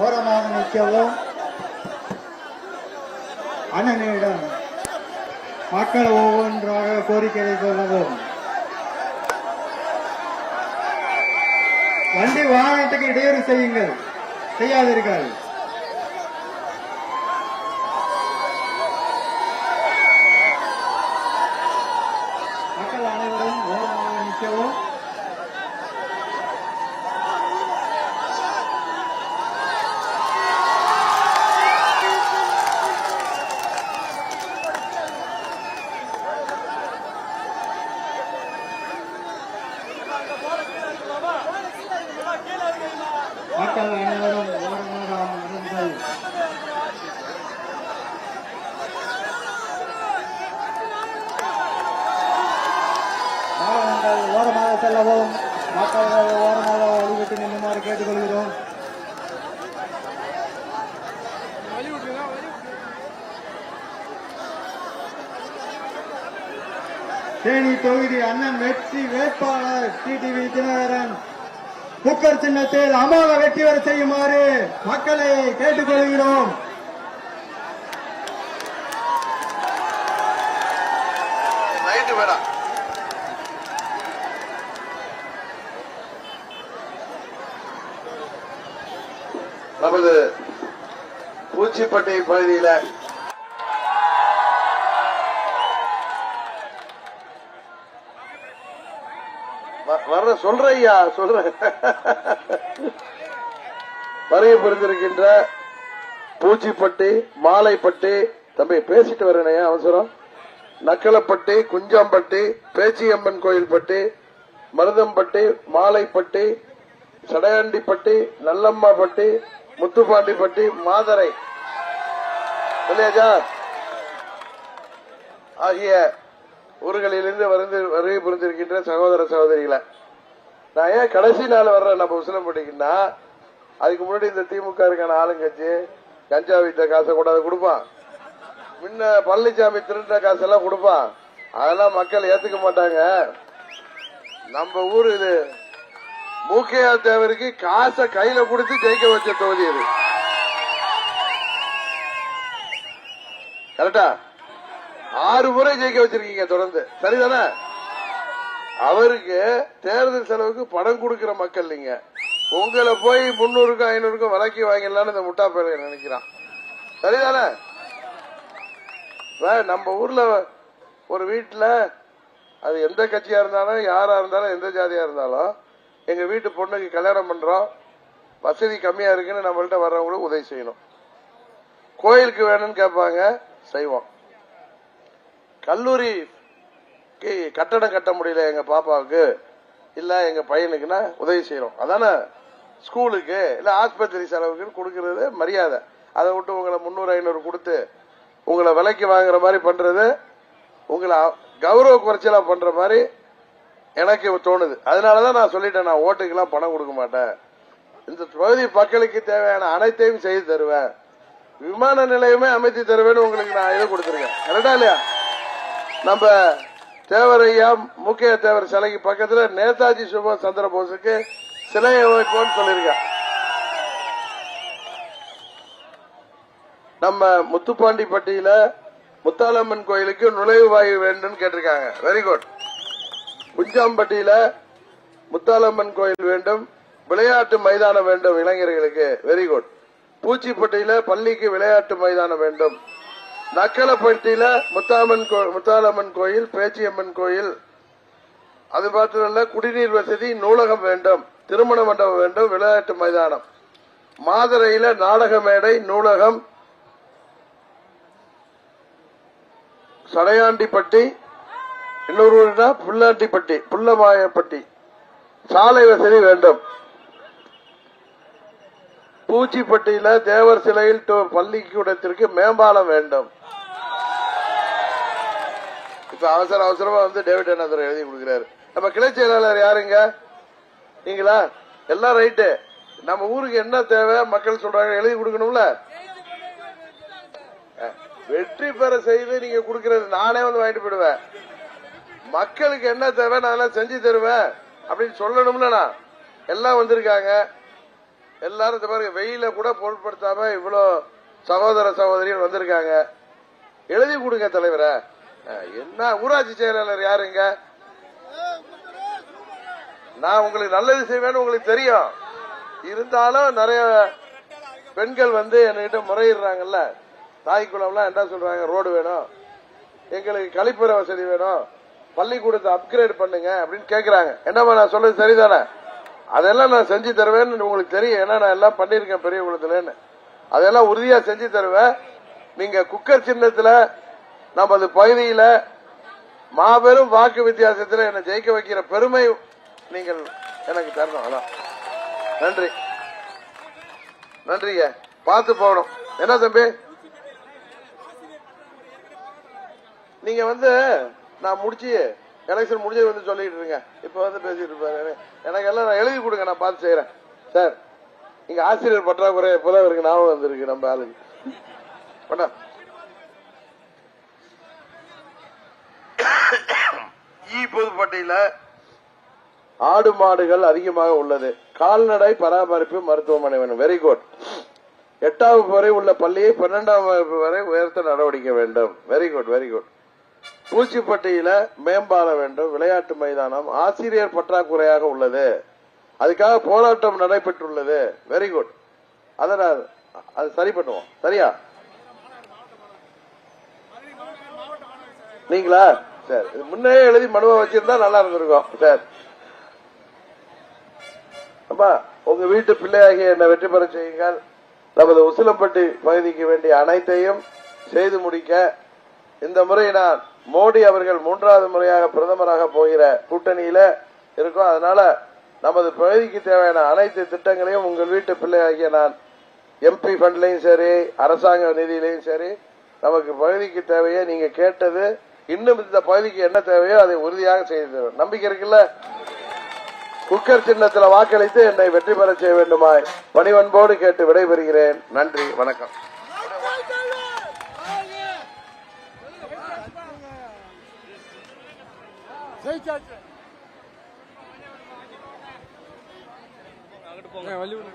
ஓரமாக நிற்கவும் அண்ணனிடம் மக்கள் ஒவ்வொன்றாக கோரிக்கையை சொல்லவும். வண்டி வாகனத்துக்கு இடையூறு செய்யுங்கள். செய்யாதீர்கள் மக்கள் அனைவரும் ஓரமாக நிற்கவும் மக்கள் அனைவரும் ஓரமாக அமருங்கள் வாகனங்கள் ஓரமாக செல்லவும் மக்கள் ஓரமாக வழிவிட்டு நின்றுமாறு கேட்டுக்கொள்கிறோம் தேனி தொகுதி அண்ணன் வெற்றி வேட்பாளர் டிடிவி தினகரன். குக்கர் சின்னத்தில் அமோக வெற்றி வர செய்யுமாறு மக்களை கேட்டுக்கொள்கிறோம். நமது பூச்சிப்பட்டி பகுதியில சொல்ற ஐயா சொல்ற. வருகை புரிந்திருக்கின்ற பூச்சிப்பட்டி மாலைப்பட்டி. தம்பி பேசிட்டு வரேனே அவசரம். நக்கலப்பட்டி குஞ்சாம்பட்டு பேச்சியம்மன் கோயில்பட்டி மருதம்பட்டி மாலைப்பட்டி சடையாண்டிப்பட்டி நல்லம்மாப்பட்டி முத்துப்பாண்டிப்பட்டி மாதரை. இல்லையாஜா ஆகிய ஊர்களிலிருந்து வந்து வருகை புரிந்திருக்கின்ற சகோதர சகோதரிகளை. நான் ஏன் கடைசி நாள் வர்றேன்? நம்ம உசிலம்பட்டிக்குன்னா அதுக்கு முன்னாடி இந்த திமுக இருக்கான ஆளுங்கட்சி கஞ்சா வித்த காசை கூட கொடுப்பான். முன்ன பழனிசாமி திருட்ட காசெல்லாம் கொடுப்பான். அதெல்லாம் மக்கள் ஏத்துக்க மாட்டாங்க. நம்ம ஊர் இது மூக்கையா தேவருக்கு காசை கையில கொடுத்து ஜெயிக்க வச்ச தொகுதி இது. கரெக்டா ஆறு முறை ஜெயிக்க வச்சிருக்கீங்க தொடர்ந்து. சரிதானே? அவருக்கு தேர்தல் செலவுக்கு பணம் கொடுக்கிற மக்கள் நீங்க உங்களை போய் முன்னூறுக்கும் ஐநூறுக்கும் விலக்கி வாங்கிடலாம்னு இந்த முட்டா பேரை நினைக்கிறான். சரிதானே? நம்ம ஊர்ல ஒரு வீட்டுல அது எந்த கட்சியா இருந்தாலும் யாரா இருந்தாலும் எந்த ஜாதியா இருந்தாலும் எங்க வீட்டு பொண்ணுக்கு கல்யாணம் பண்றோம் வசதி கம்மியா இருக்குன்னு நம்மள்ட்ட வர்றவங்களுக்கு உதவி செய்யணும். கோயிலுக்கு வேணும்னு கேட்பாங்க செய்வோம். கல்லூரி கட்டடம் கட்ட முடியல எங்க பாப்பாவுக்கு இல்ல எங்க பையனுக்குன்னா உதவி செய்யறோம். அதானே? ஸ்கூலுக்கு இல்ல ஆஸ்பத்திரி செலவுக்கு கொடுக்கறது மரியாதை. அதை விட்டு உங்களை முன்னூறு ஐநூறு கொடுத்து உங்களை விலைக்கு வாங்குற மாதிரி பண்றது உங்களை கௌரவ குறைச்சலா பண்ற மாதிரி எனக்கு தோணுது. அதனாலதான் நான் சொல்லிட்டேன் நான் ஓட்டுக்கெல்லாம் பணம் கொடுக்க மாட்டேன். இந்த பகுதி மக்களுக்கு தேவையான அனைத்தையும் செய்து தருவேன். விமான நிலையமே அமைத்து தருவேன்னு உங்களுக்கு நான் இது கொடுத்துருக்கேன். கரெக்டா இல்லையா? நம்ம தேவரையா முக்கிய தேவர் சிலைக்கு பக்கத்துல நேதாஜி சுபாஷ் சந்திர போஸுக்கு சிலையை வைப்போம்னு சொல்லியிருக்கேன் நம்ம முத்துப்பாண்டிப்பட்டியில முத்தாலம்மன் கோயிலுக்கு நுழைவு வாயு வேண்டும் கேட்டிருக்காங்க. வெரி குட் குஞ்சாம்பட்டியில முத்தாலம்மன் கோயில் வேண்டும் விளையாட்டு மைதானம் வேண்டும் இளைஞர்களுக்கு. வெரி குட் பூச்சிப்பட்டியில பள்ளிக்கு விளையாட்டு மைதானம் வேண்டும். நக்கலப்பட்டியில முத்தாமன் முத்தாலம்மன் கோயில் பேச்சியம்மன் கோயில். அது மாத்திரமல்ல குடிநீர் வசதி நூலகம் வேண்டும் திருமண மண்டபம் வேண்டும் விளையாட்டு மைதானம். மாதுரையில நாடக மேடை நூலகம். சடையாண்டிப்பட்டி இன்னொரு புல்லாண்டிப்பட்டி புல்லமாயப்பட்டி சாலை வசதி வேண்டும். பூச்சிப்பட்டியில தேவர் சிலையில் டு- பள்ளிக்கூடத்திற்கு மேம்பாலம் வேண்டும். இப்ப அவசர அவசரமா வந்து டேவிட் அண்ணாதுரை எழுதி கொடுக்கிறாரு. நம்ம கிளை செயலாளர் யாருங்க? நீங்களா? எல்லாம் ரைட்டு. நம்ம ஊருக்கு என்ன தேவை? மக்கள் சொல்றாங்க. எழுதி கொடுக்கணும்ல? வெற்றி பெற செய்து நீங்க கொடுக்கறது நானே வந்து வாங்கிட்டு போயிடுவேன். மக்களுக்கு என்ன தேவை நான் செஞ்சு தருவேன் அப்படின்னு சொல்லணும்ல நான். எல்லாம் வந்திருக்காங்க. எல்லாரும் இந்த பாருங்க வெயில கூட பொருட்படுத்தாம இவ்வளோ சகோதர சகோதரிகள் வந்திருக்காங்க. எழுதி கொடுங்க தலைவர. என்ன ஊராட்சி செயலாளர் யாருங்க நான் உங்களுக்கு நல்லது செய்வேன்னு உங்களுக்கு தெரியும். இருந்தாலும் நிறைய பெண்கள் வந்து என்கிட்ட முறையிடுறாங்கல்ல. தாய்க்குளம்லாம் என்ன சொல்றாங்க? ரோடு வேணும். எங்களுக்கு கழிப்பறை வசதி வேணும். பள்ளிக்கூடத்தை அப்கிரேட் பண்ணுங்க அப்படின்னு கேக்குறாங்க. என்னம்மா நான் சொல்றது சரிதானே? அதெல்லாம் நான் செஞ்சு தருவேன்னு உங்களுக்கு தெரியும். ஏன்னா நான் எல்லாம் பண்ணியிருக்கேன் பெரிய குளத்துலன்னு. அதெல்லாம் உறுதியா செஞ்சு தருவேன். நீங்க குக்கர் சின்னத்துல நமது பகுதியில மாபெரும் வாக்கு வித்தியாசத்தில் என்னை ஜெயிக்க வைக்கிற பெருமை நீங்கள் எனக்கு தரணும். அதான். நன்றி. நன்றிங்க. பார்த்து போகணும். என்ன தம்பி? நீங்க வந்து நான் முடிச்சு எலெக்ஷன் முடிஞ்சது வந்து சொல்லிட்டு இருங்க. இப்ப வந்து பேசிட்டு இருப்பாரு. எனக்கு எல்லாம் நான் எழுதி கொடுங்க நான் பார்த்து செய்யறேன் சார் இங்க ஆசிரியர் பற்றாக்குறை இப்பதான் இருக்கு ஞாபகம் வந்திருக்கு நம்ம ஆளுக்கு. பண்ண. இ ஆடு மாடுகள் அதிகமாக உள்ளது. கால்நடை பராமரிப்பு மருத்துவமனை வேணும். வெரி குட் எட்டாம் வகுப்பு வரை உள்ள பள்ளியை பன்னெண்டாம் வகுப்பு வரை உயர்த்த நடவடிக்கை வேண்டும். வெரி குட் வெரி குட் பூச்சிப்பட்டியில மேம்பாலம் வேண்டும் விளையாட்டு மைதானம் ஆசிரியர் பற்றாக்குறையாக உள்ளது. அதுக்காக போராட்டம் நடைபெற்றுள்ளது. வெரி குட் அதை நான் அது சரி பண்ணுவோம். சரியா? நீங்களா? சரி. இது முன்னே எழுதி மனுவை வச்சிருந்தா நல்லா இருந்திருக்கும். சரி. அப்பா உங்க வீட்டு பிள்ளையாகிய என்ன வெற்றி பெற செய்யுங்கள். நமது உசிலம்பட்டி பகுதிக்கு வேண்டிய அனைத்தையும் செய்து முடிக்க இந்த முறை நான் மோடி அவர்கள் மூன்றாவது முறையாக பிரதமராக போகிற கூட்டணியில இருக்கும். அதனால நமது பகுதிக்கு தேவையான அனைத்து திட்டங்களையும் உங்கள் வீட்டு பிள்ளையாகிய நான் எம்பி ஃபண்ட்லையும் சரி அரசாங்க நிதியிலையும் சரி நமக்கு பகுதிக்கு தேவையை நீங்க கேட்டது இன்னும் இந்த பகுதிக்கு என்ன தேவையோ அதை உறுதியாக செய்து தரும் நம்பிக்கை இருக்குல்ல? குக்கர் சின்னத்தில் வாக்களித்து என்னை வெற்றி பெற செய்ய வேண்டுமாய் பணிவன்போடு கேட்டு விடைபெறுகிறேன். நன்றி வணக்கம். ஜெயிச்சாச்சு. அங்கிட்டு போங்க வள்ளியூர்